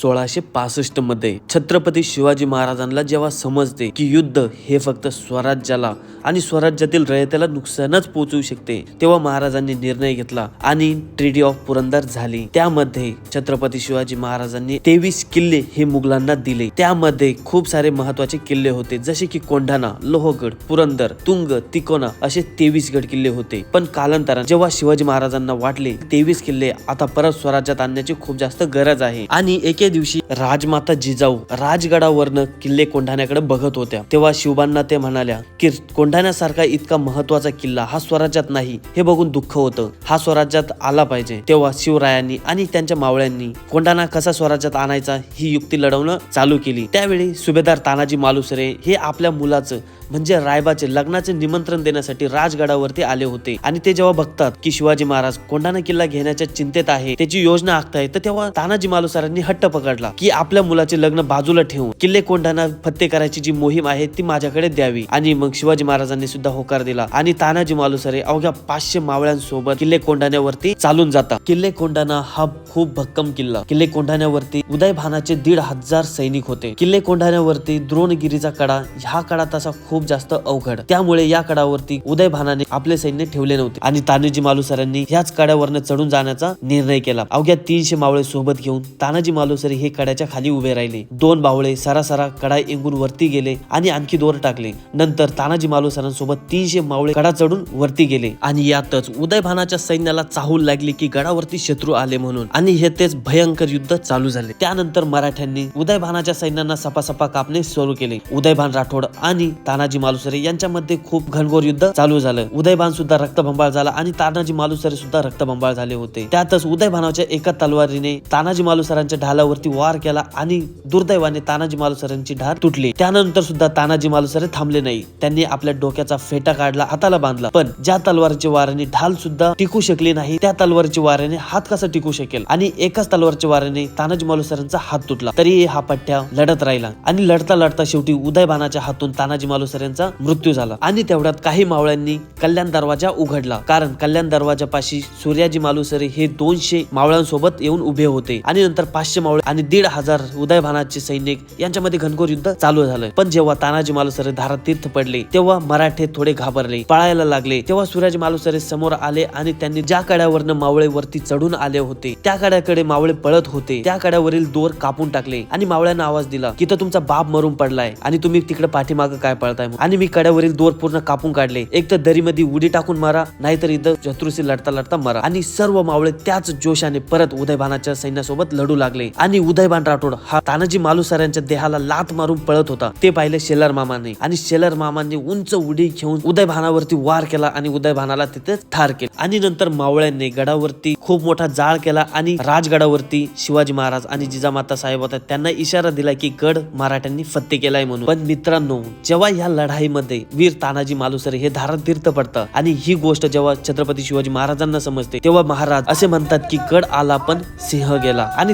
सोळाशे पासष्टमध्ये छत्रपती शिवाजी महाराजांना जेव्हा समजते की युद्ध हे फक्त स्वराज्याला आणि स्वराज्यातील रयतेला नुकसानच पोहोचवू शकते तेव्हा महाराजांनी निर्णय घेतला आणि ट्रिटी ऑफ पुरंदर झाली. त्यामध्ये छत्रपती शिवाजी महाराजांनी तेवीस किल्ले हे मुघलांना दिले. त्यामध्ये खूप सारे महत्त्वाचे किल्ले होते जसे की कोंढाणा लोहगड पुरंदर तुंग तिकोना असे तेवीस गड किल्ले होते. पण कालांतराने जेव्हा शिवाजी महाराजांना वाटले तेवीस किल्ले आता परत स्वराज्यात आणण्याची खूप जास्त गरज आहे आणि एके दिवशी राजमाता जिजाऊ राजगडावरनं किल्ले कोंढाण्याकडे बघत होत्या. तेव्हा शिवबांना ते म्हणाल्या की कोंढाण्यासारखा इतका महत्त्वाचा किल्ला हा स्वराज्यात नाही. हे बघून दुःख होतं. हा स्वराज्यात आला पाहिजे. तेव्हा शिवरायांनी आणि त्यांच्या मावळ्यांनी कोंढाणा कसा स्वराज्यात आणायचा ही युक्ती लढवणं चालू केली. त्यावेळी सुभेदार तानाजी मालुसरे हे आपल्या मुलाचं म्हणजे रायबाचे लग्नाचे निमंत्रण देण्यासाठी राजगडावरती आले होते. आणि ते जेव्हा बघतात की शिवाजी महाराज कोंढाणा किल्ला घेण्याच्या चिंतेत आहे त्याची योजना आखताय तर तेव्हा तानाजी मालुसरांनी हट्ट पकडला की आपल्या मुलाचे लग्न बाजूला ठेवून किल्ले कोंढाना फत्ते करायची जी मोहीम आहे ती माझ्याकडे द्यावी. आणि मग शिवाजी महाराजांनी सुद्धा होकार दिला. आणि तानाजी मालुसरे अवघ्या पाचशे मावळ्यांसोबत किल्ले कोंढाण्यावरती चालून जातात. किल्ले कोंढाणा हा खूप भक्कम किल्ला. किल्ले कोंढाण्यावरती उदय भानाचे दीड हजार सैनिक होते. किल्ले कोंढाण्यावरती द्रोणगिरीचा कडा ह्या कडा तसा खूप जास्त अवघड. त्यामुळे या कडावरती उदय भानाने आपले सैन्य ठेवले नव्हते. आणि तानाजी मालुसरांनी ह्याच कड्यावरनं चढून जाण्याचा निर्णय केला. अवघ्या तीनशे मावळे सोबत घेऊन तानाजी मालुसरे हे कड्याच्या खाली उभे राहिले दोन बावळे सरासरा कडा एंगून वरती गेले आणि आणखी दोर टाकले. नंतर तानाजी मालुसरांसोबत तीनशे मावळे कडा चढून वरती गेले. आणि यातच उदयभानाच्या सैन्याला चाहूल लागली की गडावरती शत्रू आले म्हणून. आणि हे तेच भयंकर युद्ध चालू झाले. त्यानंतर मराठ्यांनी उदयभानाच्या सैन्यांना सपासपा कापणे सुरू केले. उदयभान राठोड आणि तानाजी मालुसरे यांच्यामध्ये खूप घनघोर युद्ध चालू झालं. उदयभान सुद्धा रक्तभंबाळ झाला आणि तानाजी मालुसरे सुद्धा रक्तभंबाळ झाले होते. त्यातच उदयभानाच्या एका तलवारीने तानाजी मालुसरांच्या ढालावर त्यांच्यावरती वार केला आणि दुर्दैवाने तानाजी मालुसरांची ढार तुटली. त्यानंतर सुद्धा तानाजी मालुसरे थांबले नाही. त्यांनी आपल्या डोक्याचा फेटा काढला हाताला बांधला. पण ज्या तलवारच्या वाराने ढाल सुद्धा टिकू शकली नाही त्या तलवारच्या वाऱ्याने हात कसा टिकू शकेल? आणि एकाच तलवारच्या वाऱ्याने तानाजी मालुसरांचा हात तुटला. तरी हा पट्ट्या लढत राहिला. आणि लढता लढता शेवटी उदयबानाच्या हातून तानाजी मालुसरेंचा मृत्यू झाला. आणि तेवढ्यात काही मावळ्यांनी कल्याण दरवाजा उघडला. कारण कल्याण दरवाजापाशी सूर्याजी मालुसरे हे दोनशे मावळ्यांसोबत येऊन उभे होते. आणि नंतर पाचशे मावळे आणि दीड हजार उदयभानाचे सैनिक यांच्यामध्ये घनघोर युद्ध चालू झालं पण जेव्हा तानाजी मालुसरे धारात तीर्थ पडले तेव्हा मराठे थोडे घाबरले पळायला लागले. तेव्हा सूर्याजी मालुसरे समोर आले आणि त्यांनी ज्या कड्यावरनं मावळे वरती चढून आले होते त्या कड्याकडे मावळे पळत होते. त्या कड्यावरील दोर कापून टाकले आणि मावळ्यांना आवाज दिला की तर तुमचा बाप मरून पडलाय आणि तुम्ही तिकडे पाठीमागं काय पळताय आणि मी कड्यावरील दोर पूर्ण कापून काढले. एक तर दरीमध्ये उडी टाकून मारा नाहीतर इथं शत्रूशी लढता लढता मारा. आणि सर्व मावळे त्याच जोशाने परत उदयभानाच्या सैन्यासोबत लढू लागले आणि उदयबान राठोड हा तानाजी मालुसरांच्या देहाला लात मारून पळत होता. ते पाहिले शेलर मामाने. आणि शेलर मामांनी उंच उडी घेऊन उदयभानावरती वार केला आणि उदयभानाला तिथे ठार केले. आणि नंतर मावळ्यांनी गडावरती खूप मोठा जाळ केला आणि राजगडावरती शिवाजी महाराज आणि जिजामाता साहेब होता. त्यांना इशारा दिला की गड मराठ्यांनी फत्ते केलाय म्हणून. पण मित्रांनो जेव्हा या लढाईमध्ये वीर तानाजी मालुसरे हे धारात तीर्थ पडतं आणि ही गोष्ट जेव्हा छत्रपती शिवाजी महाराजांना समजते तेव्हा महाराज असे म्हणतात की गड आला पण सिंह गेला. आणि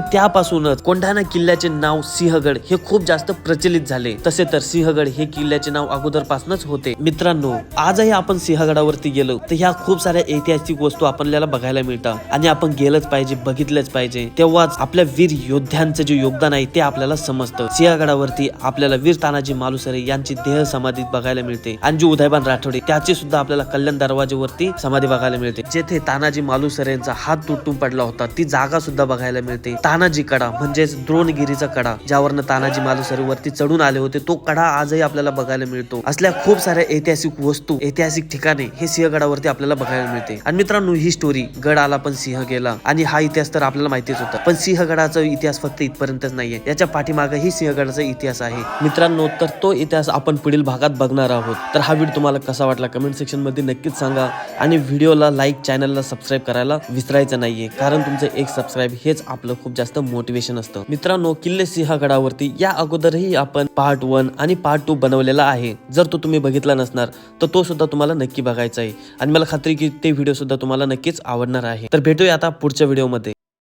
त्यापासूनच कोंढाणा किल्ल्याचे नाव सिंहगड हे खूप जास्त प्रचलित झाले. तसे तर सिंहगड हे किल्ल्याचे नाव अगोदरपासूनच होते. मित्रांनो आजही आपण सिंहगडावरती गेलो तर ह्या खूप साऱ्या ऐतिहासिक वस्तू आपल्याला बघायला मिळतात. आणि आपण गेलंच पाहिजे बघितलंच पाहिजे. तेव्हाच आपल्या वीर योद्ध्यांचं जे योगदान आहे ते आपल्याला समजतं. सिंहगडावरती आपल्याला वीर तानाजी मालुसरे यांची देह समाधी बघायला मिळते. आणि जे उदयबान राठोडे त्याची सुद्धा आपल्याला कल्याण दरवाजेवरती समाधी बघायला मिळते. जेथे तानाजी मालुसरेंचा हात तुटून पडला होता ती जागा सुद्धा बघायला मिळते. तानाजी कडा म्हणजेच द्रोणगिरीचा कडा ज्यावरनं तानाजी मालुसरे वरती चढून आले होते तो कडा आजही आपल्याला बघायला मिळतो. असल्या खूप साऱ्या ऐतिहासिक वस्तू ऐतिहासिक ठिकाणे हे सिंहगडावरती आपल्याला बघायला मिळते. आणि मित्रांनो ही स्टोरी गड आला पण सिंह गेला आणि हा इतिहास तर आपल्याला माहितीच होता. पण सिंहगडाचा इतिहास फक्त इथपर्यंतच नाहीये. याच्या पाठीमागे ही सिंहगडाचा इतिहास आहे. मित्रांनो तर तो इतिहास आपण पुढील भागात बघणार आहोत. तर हा व्हिडिओ तुम्हाला कसा वाटला कमेंट सेक्शनमध्ये नक्कीच सांगा. आणि व्हिडिओला लाईक चॅनलला सबस्क्राईब करायला विसरायचं नाहीये. कारण तुमचं एक सबस्क्राईब हेच आपलं खूप जास्त मोटिवेशन असतं. मित्रांनो किल्ले सिंहगडावरती या अगोदरही आपण पार्ट वन आणि पार्ट टू बनवलेला आहे. जर तो तुम्ही बघितला नसणार तर तो सुद्धा तुम्हाला नक्की बघायचा आहे. आणि मला खात्री की ते व्हिडिओ सुद्धा तुम्हाला नक्कीच आवडणार आहे. तर भेटूया आता पुढच्या व्हिडिओमध्ये